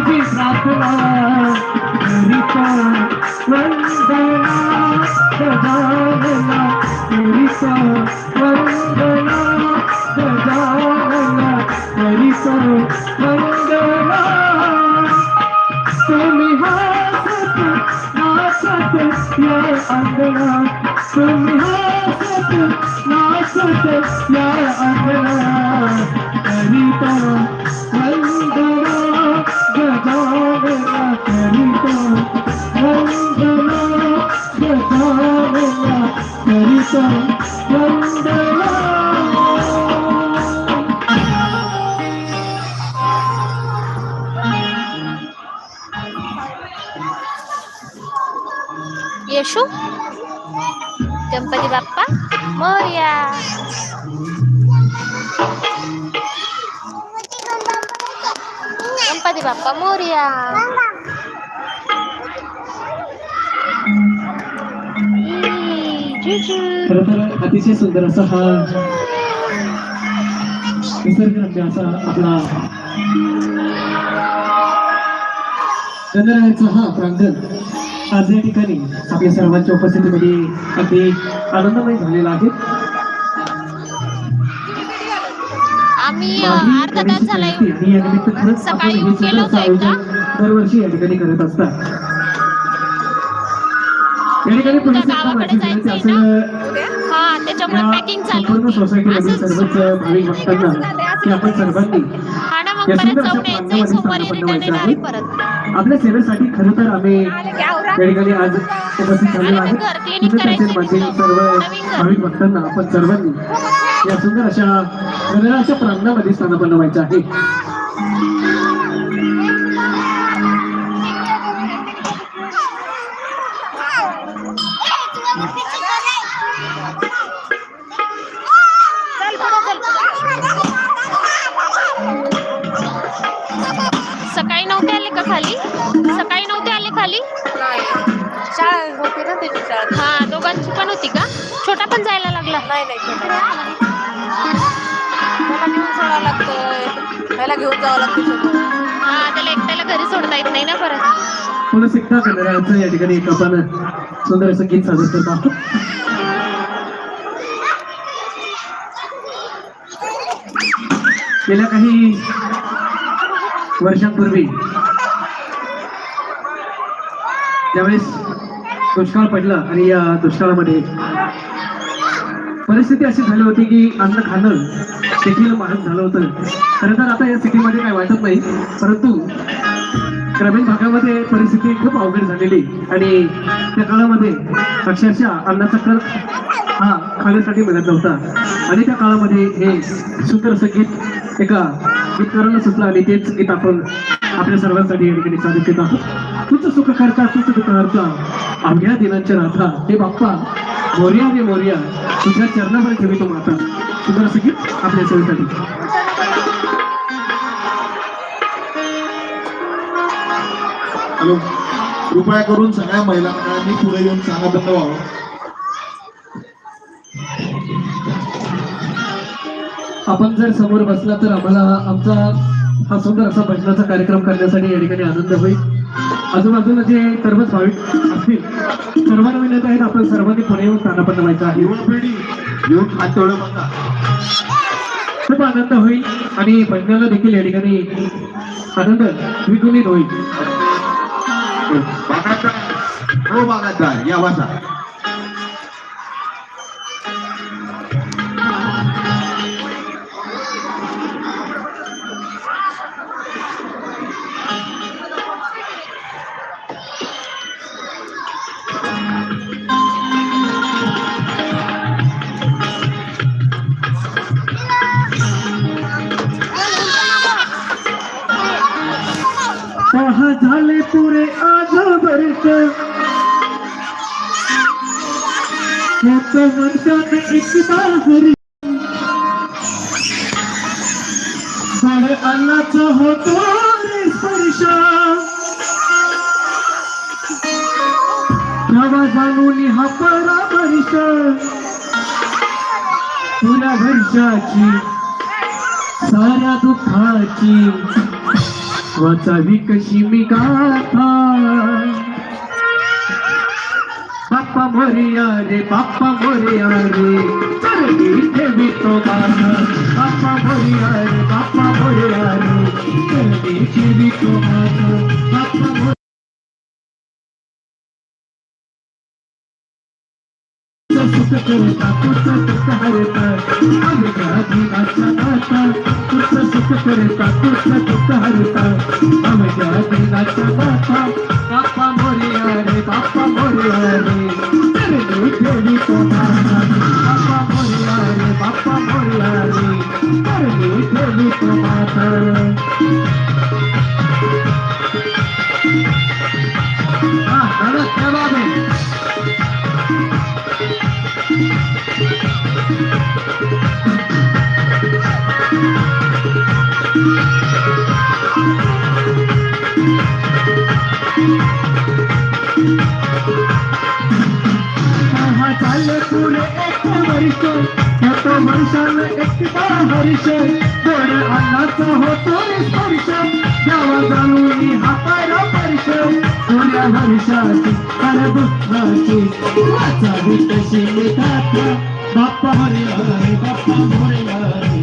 तुझी प्रार्थना करिता वंदना गजानना करिता गणपती बाप्पा मोर्या. खरं तर अतिशय सुंदर असा हा निसर्गरम्य असा आपला गणरायाचा हा प्रांगण आज या ठिकाणी आपल्या सर्वांच्या उपस्थितीमध्ये अगदी आनंदमय झालेला आहे आम्ही अर्धा तास झालाय सकाळी हे गेलो होतो एकदा. दरवर्षी या ठिकाणी करत असतात. गावाकडे जायचंय हा त्याच्यामुळे पॅकिंग चालू होती. आपण सर्वांनी आपल्या सेवेसाठी खरं तर आम्ही या ठिकाणी आज उपस्थित झालेलो आहे. सर्व. भाविक भक्तांना आपण सर्वांनी या सुंदर अशा गणराच्या प्रांगणामध्ये स्थानापन्न व्हायचं आहे. सकाळी नव्हते आले का खाली? सकाळी नव्हते आले खाली? शाळा होती ना त्याची शाळा. हा दोघांची पण होती का? छोटा पण जायला लागला. नाही नाही मला घेऊन जावं लागतं सोबत हा त्याला एकट्याला घरी सोडता येत नाही ना परत. या ठिकाणी एक आपण सुंदर असं गीत सादर करत आहोत. गेल्या काही वर्षांपूर्वी ज्यावेळेस दुष्काळ पडला आणि या दुष्काळामध्ये परिस्थिती अशी झाली होती की अन्न खाणं देखील महाग झालं होतं. खरं तर आता या सिटीमध्ये काय वाटत नाही परंतु ग्रामीण भागामध्ये परिस्थिती खूप अवघड झालेली आणि त्या काळामध्ये अक्षरशः अन्नाचा कर हा खाण्यासाठी मिळत नव्हता. आणि त्या काळामध्ये हे सुंदर संगीत एका गीतकारांना सुचलं आणि तेच गीत आपण आपल्या सर्वांसाठी या ठिकाणी सादर केलं आहोत. तुझं सुख करता तुझं दुःख करता अवघ्या दिनांच्या राथा हे बाप्पा मोर्या रे मोर्या. तुझ्या चरणावर ठेवी तो माता सुंदर असं गीत आपल्या सेवेसाठी हॅलो. कृपया करून सगळ्या महिला मंडळांनी पुढे येऊन स्थानाबद्ध व्हावं आपण जर समोर बसला तर आम्हाला आमचा हा सुंदर असा भजनाचा कार्यक्रम करण्यासाठी या ठिकाणी आनंद होईल. आजूबाजूला जे सर्वच भाविक असतील सर्वांना विनंती आहेत आपण सर्वांनी पुढे येऊन स्थानापन्न व्हायचं आहे. युवा पिढी येऊन हात तेवढं बघा खूप आनंद होईल आणि भजनाला देखील या ठिकाणी आनंद द्विगुणित होईल. हो या बसा वर्षात एकदा हरी झाड अन्नाचा होतो रे स्पर्श प्रवासानुनी हा परामर्श तुला घरच्याची साऱ्या दुःखाची वाचावी कशी मी गाथा. मोरिया रे बाप्पा मोरिया रे. चरणी ठेवितो माझा बाप्पा मोरिया रे बाप्पा मोरिया रे. चरणी ठेवितो माझा बाप्पा मोरिया सुख करता तुझं सुख हरता आमच्या दिनाच्या सुख करता सुख हरता आमच्या दिनाच्या बाप्पा मोरिया रे बाप्पा मोरिया रे. हा चालले पुढे एक वर्ष एक वर्षानं एक हर्ष गोड अन्नाचा होतो रे स्पर्श गावा जाणून हा पायरा वर्ष पुऱ्या वर्षाची हर दुःखाची वाचावी तशी मिठाच्या बाप्पा हरी हरे बाप्पा मोरे हरे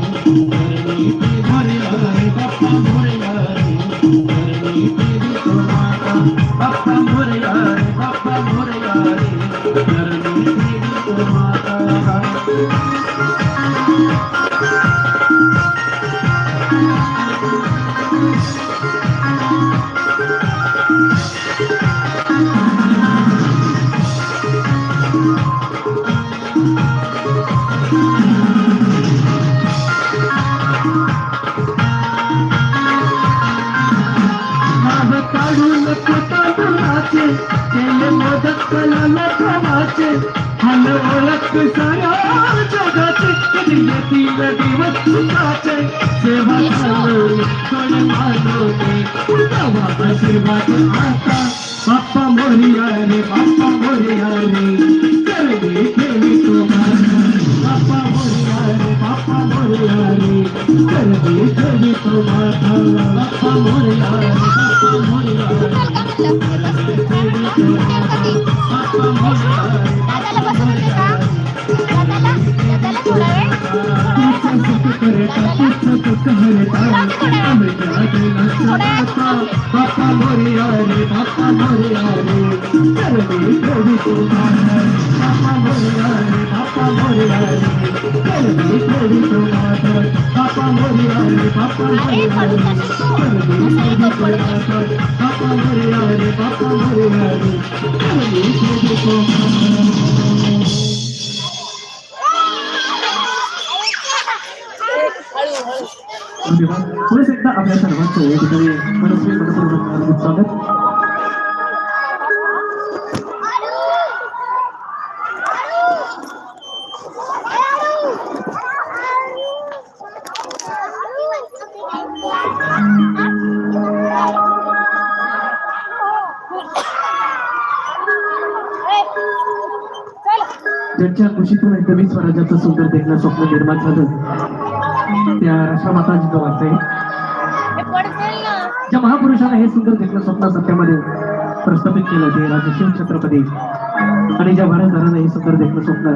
हरणी हरी मदत कामाचे हल ओळख साऱ्या जगाचे कधी येतील दिवस सुखाचे. सेवा चालवली मानवते आशीर्वाद आता. बाप्पा मोरिया रे बाप्पा मोरिया रे रे बाप्पा मोरिया रे करणे ठेवी तो माझा बाप्पा मोरिया रे बाप्पा मोरिया रे बाप्पा मोरिया रे दादाला बसून होते का दादाला दादाला थोडा वेळ तुझं सुख करता तुझं ज्यांच्या कुशीतून एकदमी स्वराज्याचं सुंदर देखणं स्वप्न निर्माण झालं. त्या अशा माता जिथं आहे. ज्या महापुरुषाला हे सुंदर देखणं स्वप्न सत्यामध्ये प्रस्थापित केलं ते राजा शिव छत्रपती. आणि ज्या भारतदारानं हे सुंदर देखणं स्वप्न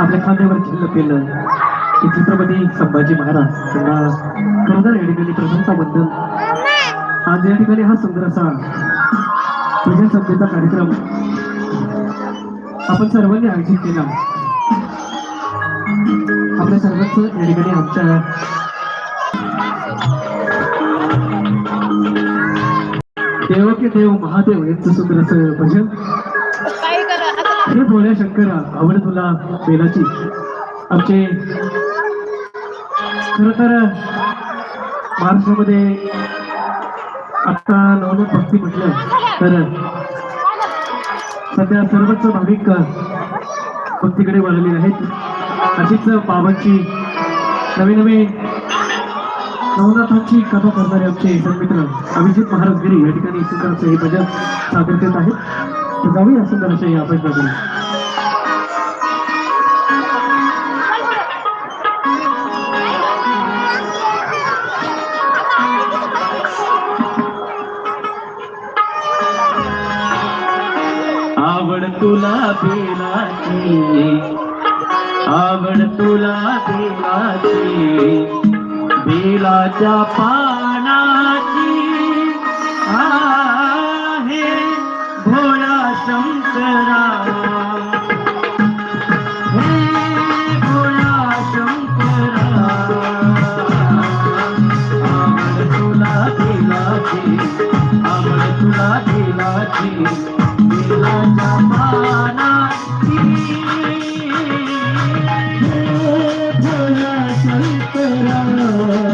आपल्या खांद्यावर खिल्ल केलं की छत्रपती संभाजी महाराज. त्यांना खरंतर या ठिकाणी प्रथमता बद्दल आज या ठिकाणी हा सुंदर असा पूजन सभेचा कार्यक्रम आपण सर्वांनी आयोजित केला. आपल्या सर्वांचं या ठिकाणी आमच्या देव के देव महादेव यांचं सुंदर असं भजन. हे भोळ्या शंकरा आवड तुला बेलाची. आमचे खर तर महाराष्ट्रामध्ये आता नवनाथ भक्ती म्हटलं तर सध्या सर्वच भाविक भक्तीकडे वळले आहेत. अशीच बाबांची नवी नवी नवनाथांची कथा करणारे आमचे मित्र अभिजित महाराज गिरी या ठिकाणी सुंदर हे भजन सादर करत आहेत. जाऊया सुंदर अशा या प्रश्नाकडे तुला बेलाची आवड तुला बेलाची बेलाच्या पानाची. शंकरा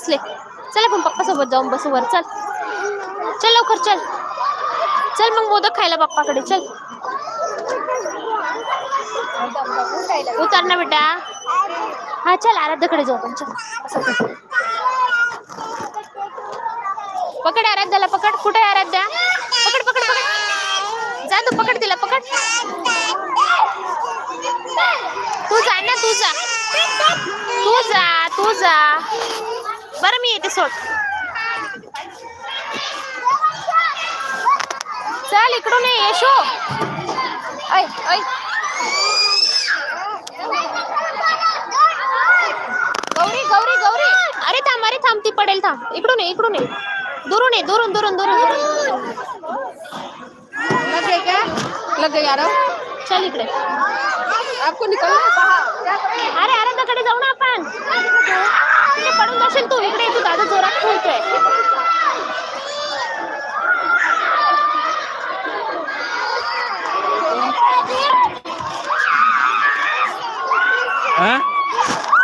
बसले चल आपण पप्पा सोबत जाऊन बसू वर चल. चल लवकर चल. चल मग मोदक खायला पप्पाकडे चल. उतर ना बेटा. हा चल आराध्याकडे जाऊ आपण चल. असं पकड आराध्याला पकड. कुठे आराध्या? पकड पकड पकड. जा तू पकड तिला पकड. तू जा ना तू जा. तू जा तू जा. बरं मी येते सोड. चल इकडून ये येशो. ऐ ऐ. गौरी गौरी गौरी. अरे थांब अरे थांब ती पडेल थांब. इकडून ये इकडून ये. दुरून ये दुरून दुरून दुरून लग गए क्या? लग गए यार. चल इकडे. आपको निकलना है बाहर. अरे आराध्याकडे जाऊ ना आपण. तिकडे पडून जाशील तू इकडे तू दादा जोरात खेळतोय Yeah.